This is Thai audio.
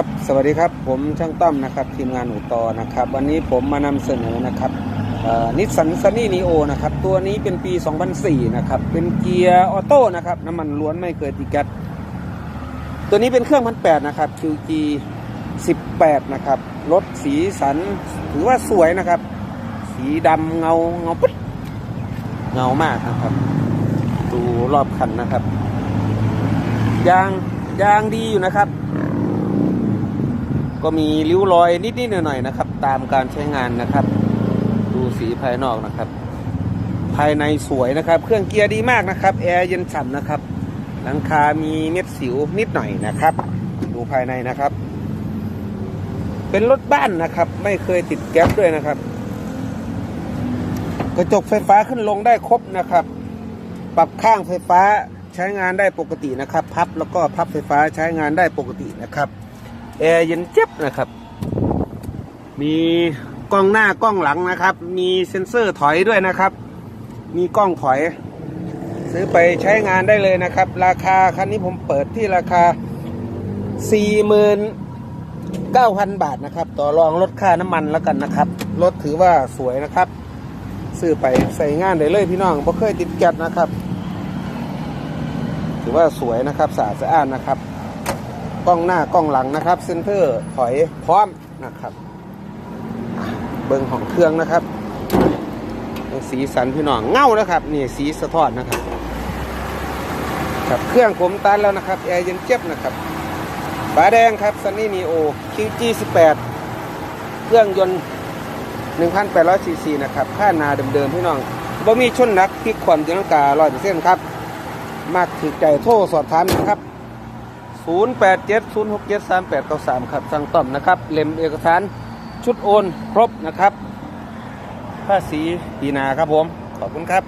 ครับสวัสดีครับผมช่างต้อมนะครับทีมงานอู่ต่อนะครับ วันนี้ผมมานำเสนอนะครับนิสสันซันนี่นีโอนะครับตัวนี้เป็นปี 2004 นะครับเป็นเกียร์ออโต้นะครับน้ำมันล้วนไม่เคยติดก๊สตัวนี้เป็นเครื่องพันแปดนะครับ QG 18 นะครับรถสีสันถือว่าสวยนะครับ สีดำเงาเงาปึ๊ดเงามากนะครับ ดูรอบคันนะครับยางยางดีอยู่นะครับ ก็มีริ้วรอยนิดๆหน่อยๆนะครับ ตามการใช้งานนะครับ ดูสีภายนอกนะครับ ภายในสวยนะครับ เครื่องเกียร์ดีมากนะครับแอร์เย็นฉ่ำนะครับ หลังคามีเม็ดสิวนิดหน่อยนะครับ ดูภายในนะครับ เป็นรถบ้านนะครับ ไม่เคยติดแก๊สด้วยนะครับ กระจกไฟฟ้าขึ้นลงได้ครบนะครับ ปรับข้างไฟฟ้าใช้งานได้ปกตินะครับ พับแล้วก็พับไฟฟ้าใช้งานได้ปกตินะครับ แอร์เย็นเจ็บนะครับ มีกล้องหน้ากล้องหลังนะครับ มีเซ็นเซอร์ถอยด้วยนะครับ มีกล้องถอย ซื้อไปใช้งานได้เลยนะครับ ราคาคันนี้ผมเปิดที่ราคา 49,000 บาทนะครับ ต่อรองลดค่าน้ำมันแล้วกันนะครับรถถือว่าสวยนะครับ ซื้อไปใส่งานได้เลยพี่น้องบ่เคยติดแก๊สนะครับ ถือว่าสวยนะครับสะอาดสะอ้านนะครับ กล้องหน้ากล้องหลังนะครับเซนเตอร์ถอยพร้อมนะครับ เบิ้งของเครื่องนะครับ สีสันพี่น้องเงานะครับนี่สีสะท้อนนะครับ ครับเครื่องผมตันแล้วนะครับแอร์เย็นเจ็บนะครับฝาแดงครับซันนี่นีโอคิงจี18เครื่องยนต์1,800ซีซีนะครับค่านาเดิมๆพี่น้องบ่มีชนนักพิกควันตีลังกา100%ครับมากถือใจโทรสอบถามนะครับ 0870673893 ครับสั่งต่อมนะครับ เล่มเอกสารชุดโอนครบนะครับภาษีปีนาครับผม ขอบคุณครับ